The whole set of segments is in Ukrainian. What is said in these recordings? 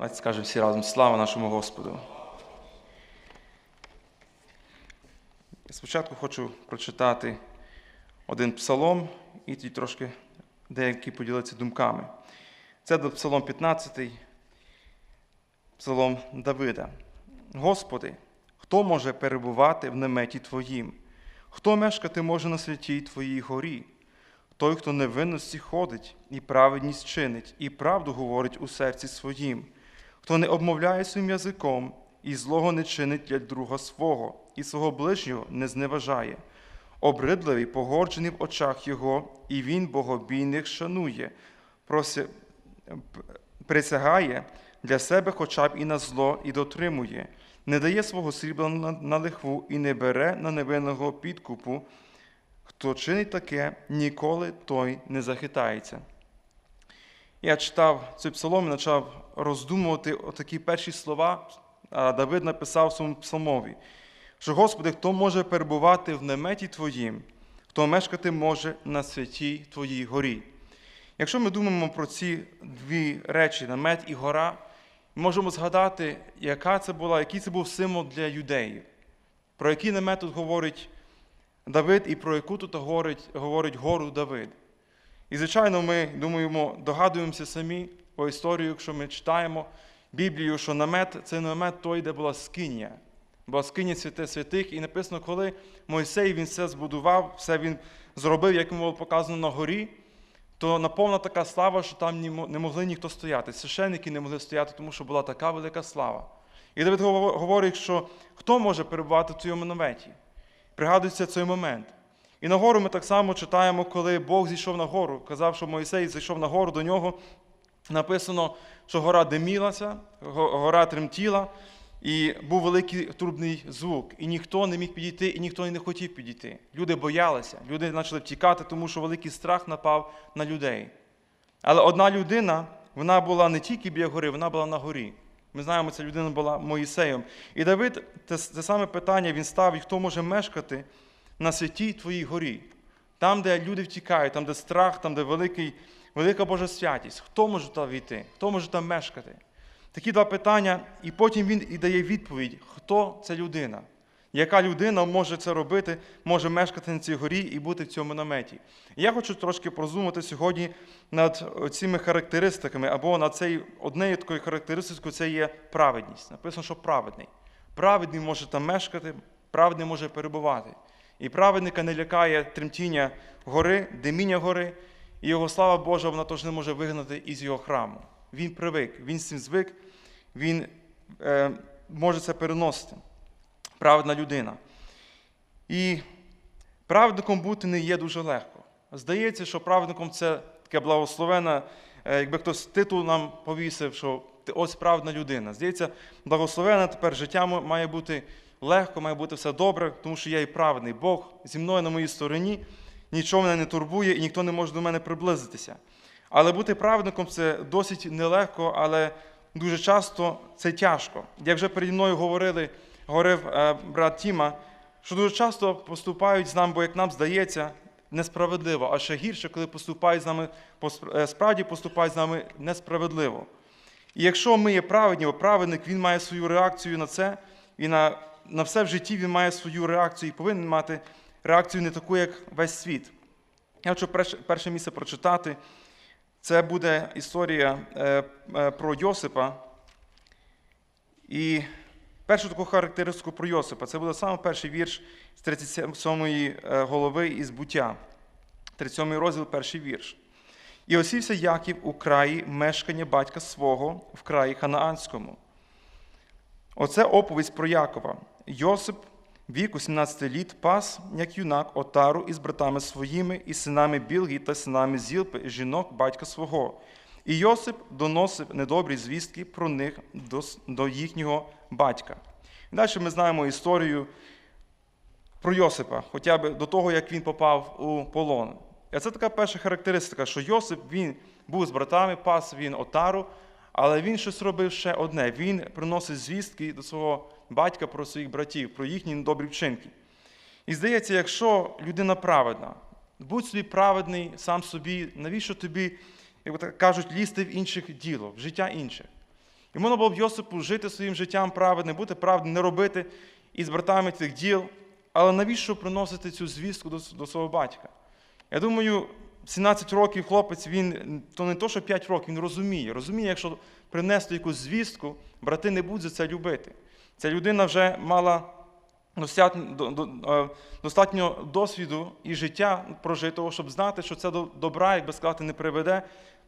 Давайте скажемо всі разом слава нашому Господу. Спочатку хочу прочитати один псалом і тоді трошки деякі поділитися думками. Це псалом 15, псалом Давида. Господи, хто може перебувати в наметі Твоїм? Хто мешкати може на святій Твоїй горі? Той, хто невинності ходить, і праведність чинить, і правду говорить у серці своїм, хто не обмовляє своїм язиком, і злого не чинить для друга свого, і свого ближнього не зневажає. Обридливий, погорджений в очах його, і він богобійних шанує, прося... присягає для себе хоча б і на зло, і дотримує, не дає свого срібла на, лихву і не бере на невинного підкупу. Хто чинить таке, ніколи той не захитається. Я читав цей псалом і почав роздумувати такі перші слова, Давид написав в своєму псалмові, що, Господи, хто може перебувати в наметі Твоїм, хто мешкати може на святій Твоїй горі. Якщо ми думаємо про ці дві речі, намет і гора, ми можемо згадати, яка це була, який це був символ для юдеїв, про який намет тут говорить Давид і про яку тут говорить, говорить гору Давид. І, звичайно, ми думаємо, догадуємося самі по історію, якщо ми читаємо Біблію, що намет це намет той, де була скинія. Була скиня святе святих, і написано, коли Мойсей він все збудував, все він зробив, як йому було показано на горі, то наповна така слава, що там не могли ніхто стояти. Священники не могли стояти, тому що була така велика слава. І Давид говорить, що хто може перебувати в цьому наметі? Пригадується цей момент. І на гору ми так само читаємо, коли Бог зійшов на гору. Казав, що Мойсей зійшов на гору, до нього написано, що гора димілася, гора тремтіла, і був великий трубний звук. І ніхто не міг підійти, і ніхто не хотів підійти. Люди боялися, люди почали втікати, тому що великий страх напав на людей. Але одна людина, вона була не тільки біля гори, вона була на горі. Ми знаємо, ця людина була Моїсеєм. І Давид, те саме питання він ставить, хто може мешкати на святій твоїй горі, там, де люди втікають, там, де страх, там, де великий, велика Божа святість. Хто може там війти? Хто може там мешкати? Такі два питання, і потім він і дає відповідь, хто ця людина. Яка людина може це робити, може мешкати на цій горі і бути в цьому наметі? І я хочу трошки прозумати сьогодні над цими характеристиками, або над цією однією такою характеристикою це є праведність. Написано, що праведний. Праведний може там мешкати, праведний може перебувати. І праведника не лякає тремтіння гори, диміння гори, і його слава Божа, вона теж не може вигнати із його храму. Він привик, він з цим звик, він е, може це переносити праведна людина. І праведником бути не є дуже легко. Здається, що праведником це таке благословенне, якби хтось титул нам повісив, що ти ось праведна людина. Здається, благословенне тепер життя має бути легко, має бути все добре, тому що я і праведний. Бог зі мною на моїй стороні, нічого мене не турбує і ніхто не може до мене приблизитися. Але бути праведником це досить нелегко, але дуже часто це тяжко. Як вже переді мною говорили говорив е, брат Тіма, що дуже часто поступають з нами, бо як нам здається, несправедливо, а ще гірше, коли поступають з нами, е, справді поступають з нами несправедливо. І якщо ми є праведні, бо праведник він має свою реакцію на це, і на на все в житті він має свою реакцію і повинен мати реакцію не таку, як весь світ. Я хочу перше, місце прочитати. Це буде історія е, е, про Йосипа. І Першу таку характеристику про Йосипа це буде саме перший вірш з 37-ї е, голови із буття, 37-й розділ, перший вірш. І осівся Яків у краї мешкання батька свого в краї Ханаанському. Оце оповість про Якова. Йосип, віку 17 літ, пас, як юнак, отару із братами своїми, і синами Білгі та синами Зілпи, жінок батька свого. І Йосип доносив недобрі звістки про них до, їхнього батька. Далі ми знаємо історію про Йосипа, хоча б до того, як він попав у полон. І це така перша характеристика, що Йосип він був з братами, пас він отару, але він щось робив ще одне. Він приносить звістки до свого батька про своїх братів, про їхні недобрі вчинки. І здається, якщо людина праведна, будь собі праведний сам собі, навіщо тобі, як так кажуть, лізти в інших діло, в життя інших? І можна було б Йосипу жити своїм життям праведним, бути правдним, не робити із братами цих діл. Але навіщо приносити цю звістку до свого батька? Я думаю, 17 років хлопець, він то не то, що 5 років, він розуміє. Розуміє, якщо принести якусь звістку, брати не будуть за це любити. Ця людина вже мала е, достатньо досвіду і життя прожитого, щоб знати, що це до добра, як би сказати, не приведе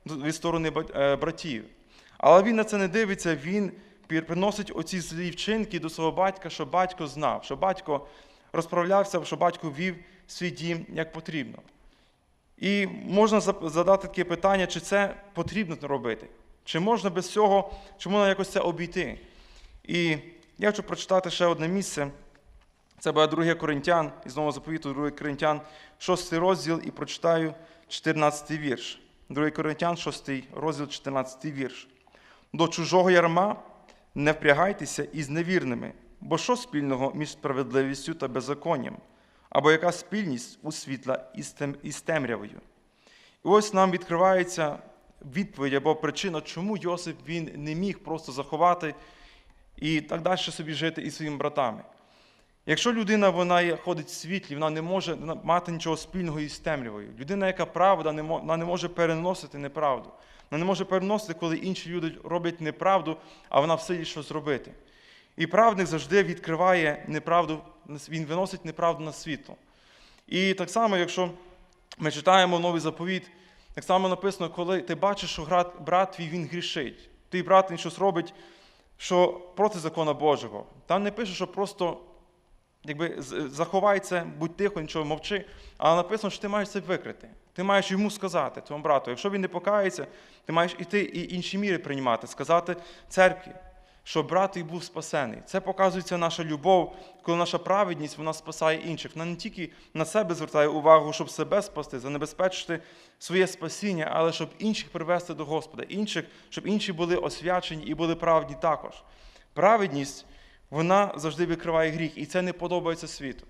від сторони е, братів. Але він на це не дивиться, він приносить оці злі вчинки до свого батька, щоб батько знав, щоб батько розправлявся, щоб батько вів свій дім як потрібно. І можна задати таке питання, чи це потрібно робити, чи можна без цього, чи можна якось це обійти. І я хочу прочитати ще одне місце. Це буде 2 Коринтян, із нового заповіту 2 Коринтян, 6 розділ, і прочитаю 14 вірш. 2 Коринтян, 6 розділ, 14 вірш. До чужого ярма не впрягайтеся із невірними, бо що спільного між справедливістю та беззаконням? Або яка спільність у світла із темрявою? І ось нам відкривається відповідь або причина, чому Йосип він не міг просто заховати і так далі собі жити із своїми братами. Якщо людина вона ходить в світлі, вона не може мати нічого спільного із темрявою. Людина, яка правда, вона не може переносити неправду. Вона не може переносити, коли інші люди роблять неправду, а вона в силі щось зробити. І правдник завжди відкриває неправду, він виносить неправду на світло. І так само, якщо ми читаємо новий заповіт, так само написано, коли ти бачиш, що брат твій він грішить, твій брат він щось робить, що проти закона Божого. Там не пише, що просто якби, заховай це, будь тихо, нічого мовчи, але написано, що ти маєш це викрити. Ти маєш йому сказати, твоєму брату. Якщо він не покається, ти маєш іти і інші міри приймати, сказати церкві, що брат твій був спасений. Це показується наша любов, коли наша праведність вона спасає інших. Вона не тільки на себе звертає увагу, щоб себе спасти, занебезпечити своє спасіння, але щоб інших привести до Господа, інших, щоб інші були освячені і були праведні також. Праведність вона завжди викриває гріх, і це не подобається світу.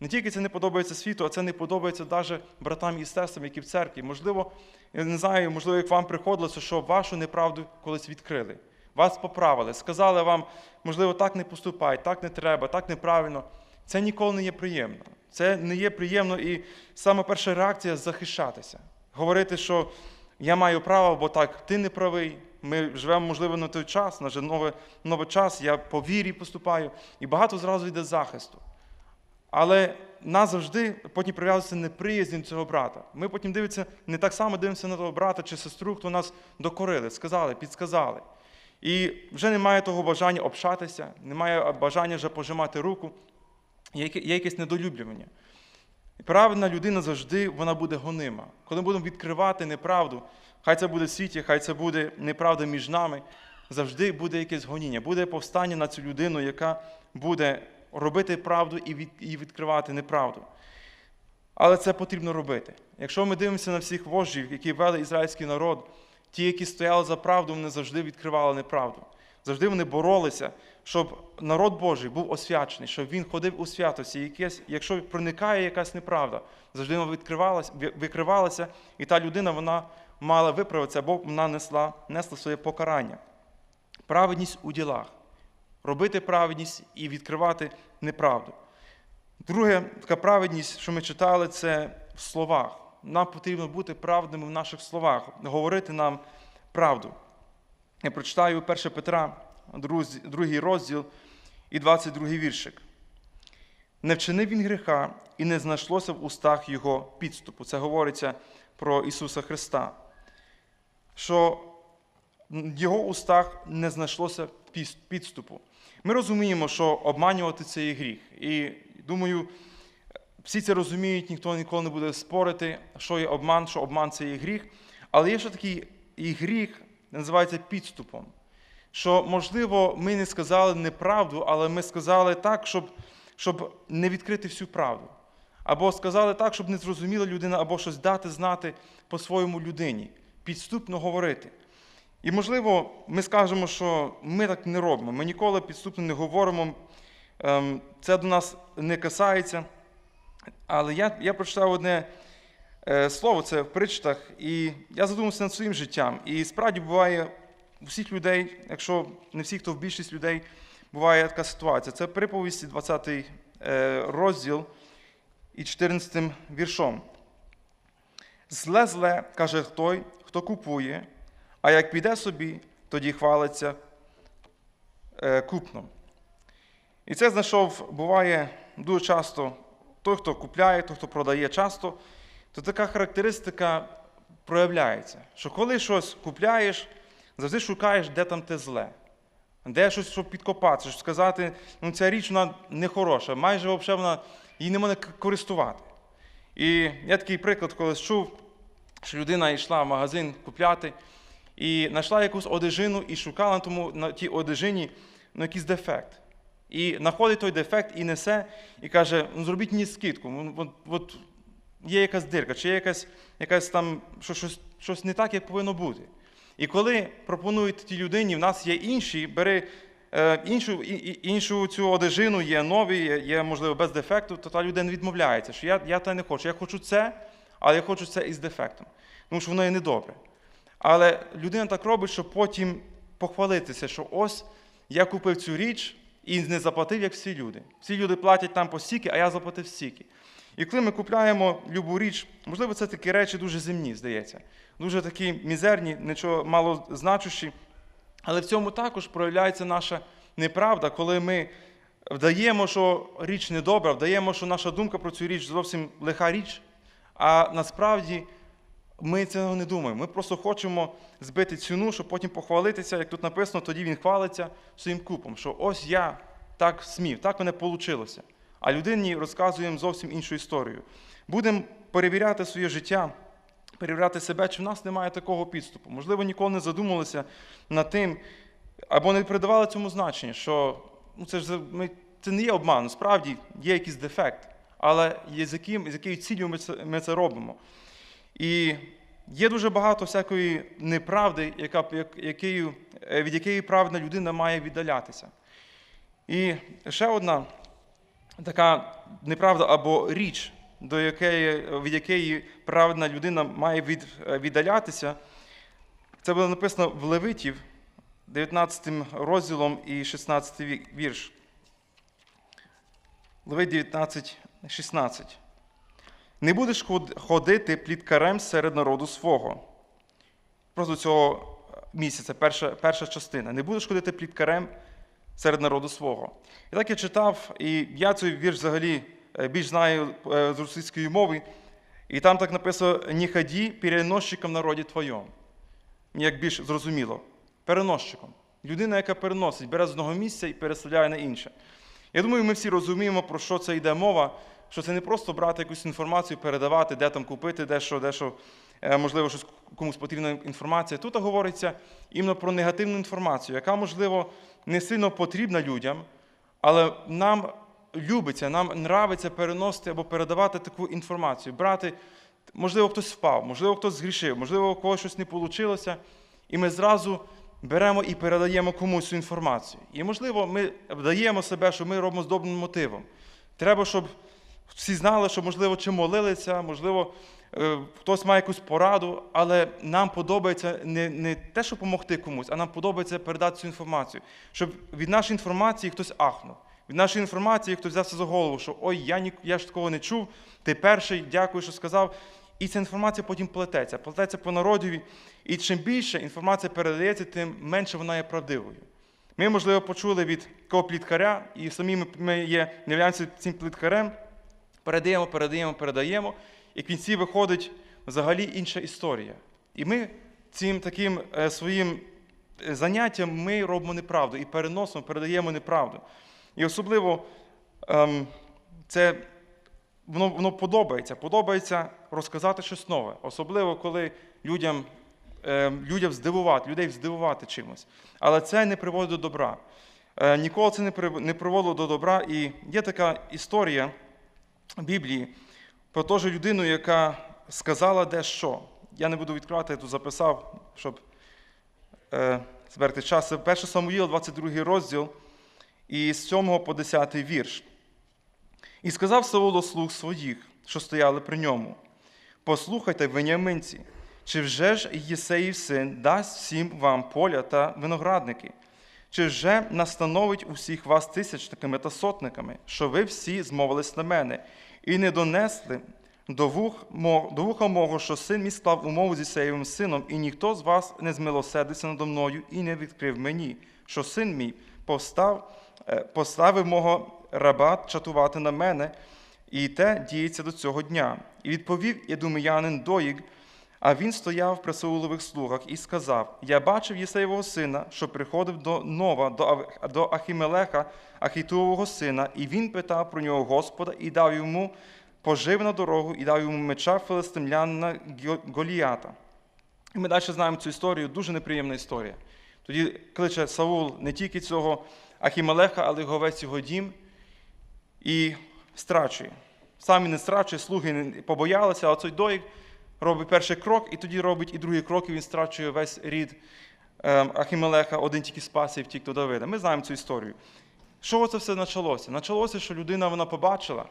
Не тільки це не подобається світу, а це не подобається навіть братам і сестрам, які в церкві. Можливо, я не знаю, можливо, як вам приходилося, що вашу неправду колись відкрили. Вас поправили, сказали вам, можливо, так не поступай, так не треба, так неправильно. Це ніколи не є приємно. Це не є приємно, і саме перша реакція захищатися. Говорити, що я маю право, бо так, ти не правий. Ми живемо, можливо, на той час, на новий, новий час, я по вірі поступаю, і багато зразу йде захисту. Але нас завжди потім прив'язується неприязнь цього брата. Ми потім дивимося, не так само дивимося на того брата чи сестру, хто нас докорили, сказали, підсказали. І вже немає того бажання общатися, немає бажання вже пожимати руку, є якесь недолюблювання. І правильна людина завжди вона буде гонима. Коли ми будемо відкривати неправду, хай це буде в світі, хай це буде неправда між нами, завжди буде якесь гоніння, буде повстання на цю людину, яка буде робити правду і відкривати неправду. Але це потрібно робити. Якщо ми дивимося на всіх вождів, які вели ізраїльський народ, ті, які стояли за правду, вони завжди відкривали неправду. Завжди вони боролися, щоб народ Божий був освячений, щоб він ходив у святості. Якесь, якщо проникає якась неправда, завжди вона відкривалася, викривалася, і та людина вона мала виправитися, або вона несла, несла своє покарання. Праведність у ділах. Робити праведність і відкривати неправду. Друге, така праведність, що ми читали, це в словах. Нам потрібно бути правдними в наших словах, говорити нам правду. Я прочитаю 1 Петра, друз- другий розділ і 22 віршик. Не вчинив він гріха і не знайшлося в устах його підступу. Це говориться про Ісуса Христа. Що в його устах не знайшлося підступу. Ми розуміємо, що обманювати це є гріх. І думаю, всі це розуміють, ніхто ніколи не буде спорити, що є обман, що обман це є гріх. Але є ще такий і гріх, називається підступом. Що, можливо, ми не сказали неправду, але ми сказали так, щоб, щоб не відкрити всю правду. Або сказали так, щоб не зрозуміла людина, або щось дати знати по-своєму людині, підступно говорити. І, можливо, ми скажемо, що ми так не робимо. Ми ніколи підступно не говоримо. Ем, Це до нас не касається. Але я, я прочитав одне е, слово, це в причтах, і я задумався над своїм життям. І справді буває, у всіх людей, якщо не всіх, то в більшість людей буває така ситуація. Це приповісті 20 е, розділ і 14 віршом. Зле зле, каже той, хто купує, а як піде собі, тоді хвалиться е, купном. І це знайшов, буває дуже часто той, хто купляє, той, хто продає часто, то така характеристика проявляється, що коли щось купляєш, завжди шукаєш, де там те зле, де щось, щоб підкопатися, щоб сказати, ну ця річ вона не хороша, майже взагалі вона її не можна користувати. І я такий приклад колись чув, що людина йшла в магазин купляти і знайшла якусь одежину і шукала на тому на тій одежині ну, якийсь дефект. І знаходить той дефект і несе, і каже: ну зробіть мені скидку. ну, От, от є якась дирка, чи є якась, якась там що, щось, щось не так, як повинно бути. І коли пропонують тій людині, в нас є інші, бери е, іншу, і- іншу цю одежину, є нові, є, є, можливо, без дефекту, то та людина відмовляється, що я, я те не хочу. Я хочу це, але я хочу це із дефектом. Тому що воно є недобре. Але людина так робить, щоб потім похвалитися, що ось я купив цю річ і не заплатив, як всі люди. Всі люди платять там по стільки, а я заплатив стільки. І коли ми купляємо любу річ, можливо, це такі речі дуже земні, здається, дуже такі мізерні, нічого мало значущі. Але в цьому також проявляється наша неправда, коли ми вдаємо, що річ недобра, вдаємо, що наша думка про цю річ зовсім лиха річ, а насправді ми цього не думаємо. Ми просто хочемо збити ціну, щоб потім похвалитися, як тут написано, тоді він хвалиться своїм купом, що ось я так смів, так мене вийшло. А людині розказуємо зовсім іншу історію. Будемо перевіряти своє життя, перевіряти себе, чи в нас немає такого підступу. Можливо, ніколи не задумувалися над тим, або не придавали цьому значення, що ну, це ж ми, це не є обман, справді є якийсь дефект, але є з, яким, з якою цілею ми це, ми це робимо. І є дуже багато всякої неправди, яка, якою, е, від якої праведна людина має віддалятися. І ще одна така неправда або річ, до якої, від якої праведна людина має від, е, віддалятися, це буде написано в Левитів, 19 розділом і 16 вірш. Левит 19, 16. Не будеш ходити пліткарем серед народу свого. Просто цього місяця, перша, перша частина. Не будеш ходити пліткарем серед народу свого. І так я читав, і я цей вірш взагалі е, більш знаю е, з російської мови. І там так написано: не ході переносчиком народі твоєму. Як більш зрозуміло. Переносчиком. Людина, яка переносить, бере з одного місця і переселяє на інше. Я думаю, ми всі розуміємо, про що це йде мова, що це не просто брати якусь інформацію, передавати, де там купити, дещо, дещо, е, можливо, щось комусь потрібна інформація. Тут говориться іменно про негативну інформацію, яка, можливо, не сильно потрібна людям, але нам любиться, нам нравиться переносити або передавати таку інформацію, брати, можливо, хтось впав, можливо, хтось згрішив, можливо, у когось щось не вийшло, і ми зразу беремо і передаємо комусь цю інформацію. І, можливо, ми вдаємо себе, що ми робимо з добрим мотивом. Треба, щоб всі знали, що, можливо, чи молилися, можливо, е, хтось має якусь пораду, але нам подобається не, не те, щоб допомогти комусь, а нам подобається передати цю інформацію, щоб від нашої інформації хтось ахнув. Від нашої інформації хтось взявся за голову, що ой, я, ні, я ж такого не чув, ти перший, дякую, що сказав. І ця інформація потім плететься, плететься по народові. І чим більше інформація передається, тим менше вона є правдивою. Ми, можливо, почули від кого пліткаря, і самі ми- є, являємося цим пліткарем, передаємо, передаємо, передаємо, і в кінці виходить взагалі інша історія. І ми цим таким е, своїм е, заняттям ми робимо неправду і переносимо, передаємо неправду. І особливо ем, це воно, воно подобається. Подобається розказати щось нове, особливо коли людям, е, людям здивувати, людей здивувати чимось. Але це не приводить до добра. Ніколи це не, приводило до добра. І є така історія Біблії про ту ж людину, яка сказала дещо. Я не буду відкривати, я тут записав, щоб е, зберегти час. Це 1 Самуїл, 22 розділ, і з 7 по 10 вірш. І сказав Саул слуг своїх, що стояли при ньому: Послухайте, веняминці, Чи вже ж Єсеїв син дасть всім вам поля та виноградники? Чи вже настановить усіх вас тисячниками та сотниками, що ви всі змовились на мене, і не донесли до, вух, до вуха мого, що син мій склав умову зі Сеєвим сином, і ніхто з вас не змилосердився надо мною і не відкрив мені, що син мій постав, е, поставив мого раба чатувати на мене, і те діється до цього дня. І відповів Єдуміянин Доїк, а він стояв при Саулових слугах і сказав: Я бачив Єсеєвого сина, що приходив до Нова, до, Ахімелеха, Ахітувого сина, і він питав про нього Господа і дав йому пожив на дорогу, і дав йому меча филистимлянина Голіята. І ми далі знаємо цю історію, дуже неприємна історія. Тоді кличе Саул не тільки цього Ахімелеха, але й весь його дім і страчує. Сам він не страчує, слуги побоялися, а цей доїк робить перший крок, і тоді робить і другий крок, і він страчує весь рід ем, Ахімелеха, один тільки спас і втік до Давида. Ми знаємо цю історію. Що це все почалося? Почалося, що людина вона побачила.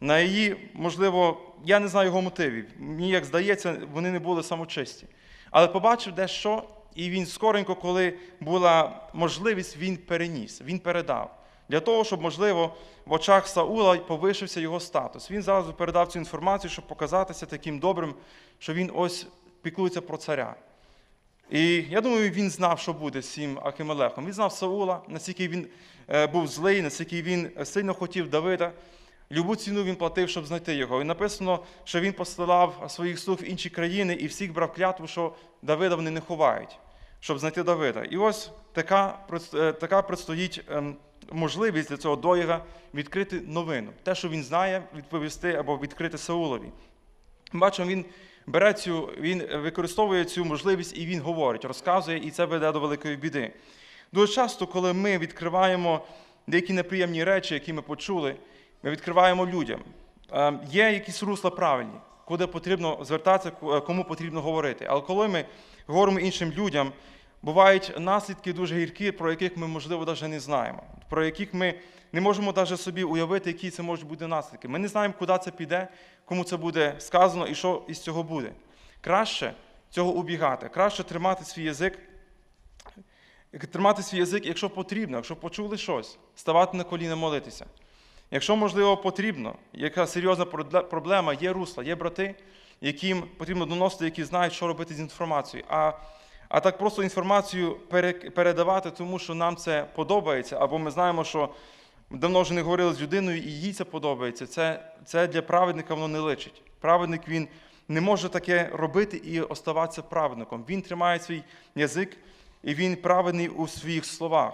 На її, можливо, я не знаю його мотивів. Мені як здається, вони не були самочисті. Але побачив дещо, і він скоренько, коли була можливість, він переніс, він передав. Для того, щоб, можливо, в очах Саула повишився його статус. Він зразу передав цю інформацію, щоб показатися таким добрим, що він ось піклується про царя. І я думаю, він знав, що буде з цим Ахимелехом. Він знав Саула, наскільки він е, був злий, наскільки він сильно хотів Давида. Любу ціну він платив, щоб знайти його. І написано, що він посилав своїх слуг в інші країни і всіх брав клятву, що Давида вони не ховають, щоб знайти Давида. І ось така, е, така предстоїть ем, можливість для цього доїга відкрити новину. Те, що він знає, відповісти або відкрити Саулові. Бачимо, він бере цю, він використовує цю можливість і він говорить, розказує, і це веде до великої біди. Дуже часто, коли ми відкриваємо деякі неприємні речі, які ми почули, ми відкриваємо людям. Е, Є якісь русла правильні, куди потрібно звертатися, е, кому потрібно говорити. Але коли ми говоримо іншим людям, бувають наслідки дуже гіркі, про яких ми, можливо, навіть не знаємо, про яких ми не можемо навіть собі уявити, які це можуть бути наслідки. Ми не знаємо, куди це піде, кому це буде сказано і що із цього буде. Краще цього убігати, краще тримати свій язик, тримати свій язик, якщо потрібно, якщо почули щось, ставати на коліна молитися. Якщо, можливо, потрібно, яка серйозна проблема, є русла, є брати, яким потрібно доносити, які знають, що робити з інформацією. А, а так просто інформацію пере- передавати, тому що нам це подобається, або ми знаємо, що давно вже не говорили з людиною, і їй це подобається. Це, це для праведника воно не личить. Праведник він не може таке робити і оставатися праведником. Він тримає свій язик, і він праведний у своїх словах.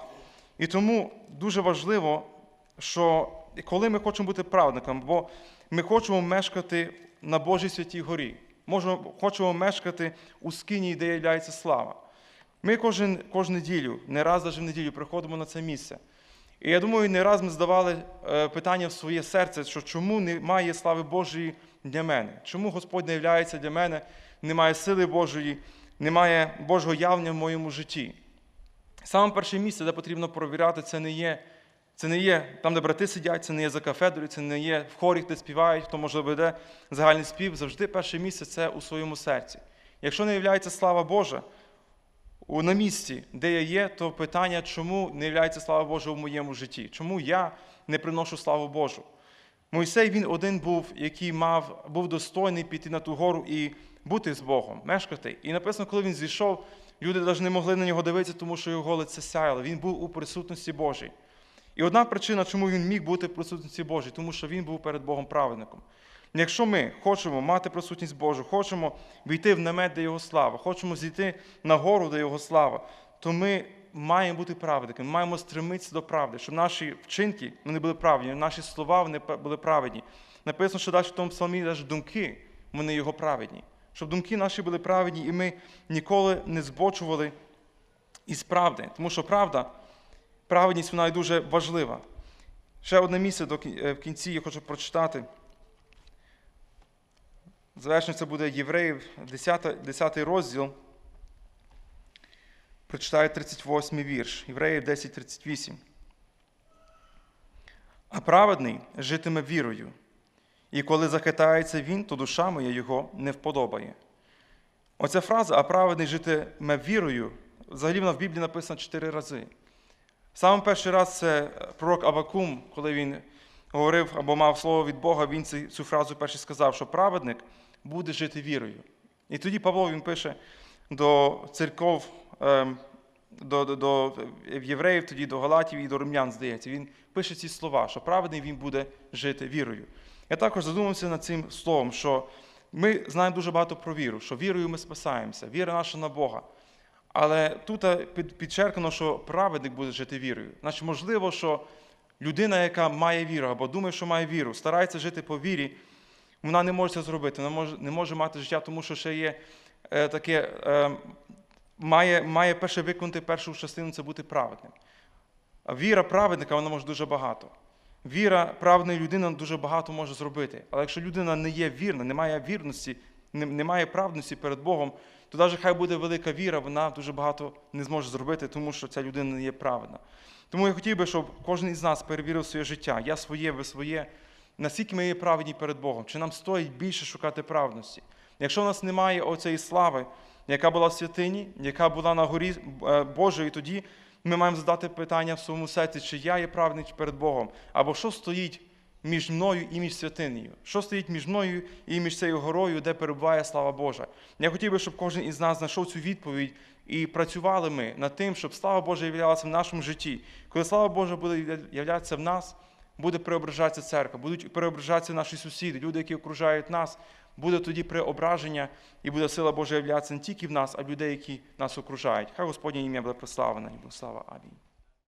І тому дуже важливо, що коли ми хочемо бути праведником, бо ми хочемо мешкати на Божій святій горі, можемо, хочемо мешкати у скині, де є слава. Ми кожен, кожну неділю, не раз навіть в неділю приходимо на це місце. І я думаю, не раз ми здавали е, питання в своє серце, що чому немає слави Божої для мене? Чому Господь не являється для мене, немає сили Божої, немає Божого явлення в моєму житті? Саме перше місце, де потрібно провіряти, це не є, це не є там, де брати сидять, це не є за кафедрою, це не є в хорі, де співають, хто може веде загальний спів. Завжди перше місце це у своєму серці. Якщо не являється слава Божа на місці, де я є, то питання, чому не являється слава Божа в моєму житті? Чому я не приношу славу Божу? Мойсей він один був, який мав, був достойний піти на ту гору і бути з Богом, мешкати. І написано, коли він зійшов, люди навіть не могли на нього дивитися, тому що його лице сяяло. Він був у присутності Божій. І одна причина, чому він міг бути в присутності Божій, тому що він був перед Богом праведником. Якщо ми хочемо мати присутність Божу, хочемо війти в намет, де Його слава, хочемо зійти на гору, де Його слава, то ми маємо бути праведниками, маємо стремитися до правди, щоб наші вчинки вони були праведні, наші слова вони були праведні. Написано, що далі в тому псалмі навіть думки, вони його праведні. Щоб думки наші були праведні, і ми ніколи не збочували із правди. Тому що правда, праведність вона є дуже важлива. Ще одне місце до е, в кінці я хочу прочитати. Завершення це буде Євреїв, 10, 10 розділ. Прочитаю 38 вірш. Євреїв 10.38. А праведний житиме вірою, і коли захитається він, то душа моя його не вподобає. Оця фраза, а праведний житиме вірою, взагалі вона в Біблії написана чотири рази. Саме перший раз це пророк Авакум, коли він говорив або мав слово від Бога, він цю, фразу перший сказав, що праведник буде жити вірою. І тоді Павло він пише до церков, ем, до, до, до євреїв, тоді до Галатів і до римлян, здається. Він пише ці слова, що праведний він буде жити вірою. Я також задумався над цим словом, що ми знаємо дуже багато про віру, що вірою ми спасаємося, віра наша на Бога. Але тут е, підчеркано, що праведник буде жити вірою. Значить, можливо, що людина, яка має віру або думає, що має віру, старається жити по вірі, вона не може це зробити, вона не може мати життя, тому що ще є е, таке, е, має, має перше виконати першу частину це бути праведним. А віра праведника вона може дуже багато. Віра праведної людини дуже багато може зробити. Але якщо людина не є вірна, не має вірності, не має праведності перед Богом, то навіть хай буде велика віра, вона дуже багато не зможе зробити, тому що ця людина не є праведна. Тому я хотів би, щоб кожен із нас перевірив своє життя. Я своє, ви своє. Наскільки ми є праведні перед Богом? Чи нам стоїть більше шукати праведності? Якщо в нас немає оцієї слави, яка була в святині, яка була на горі е, Божої, тоді ми маємо задати питання в своєму серці, чи я є праведний перед Богом, або що стоїть між мною і між святинею? Що стоїть між мною і між цією горою, де перебуває слава Божа? Я хотів би, щоб кожен із нас знайшов цю відповідь і працювали ми над тим, щоб слава Божа являлася в нашому житті. Коли слава Божа буде являтися в нас, буде преображатися церква, будуть преображатися наші сусіди, люди, які окружають нас. Буде тоді преображення і буде сила Божа являтися не тільки в нас, а в людей, які нас окружають. Хай Господнє ім'я буде прославлене слава Амінь.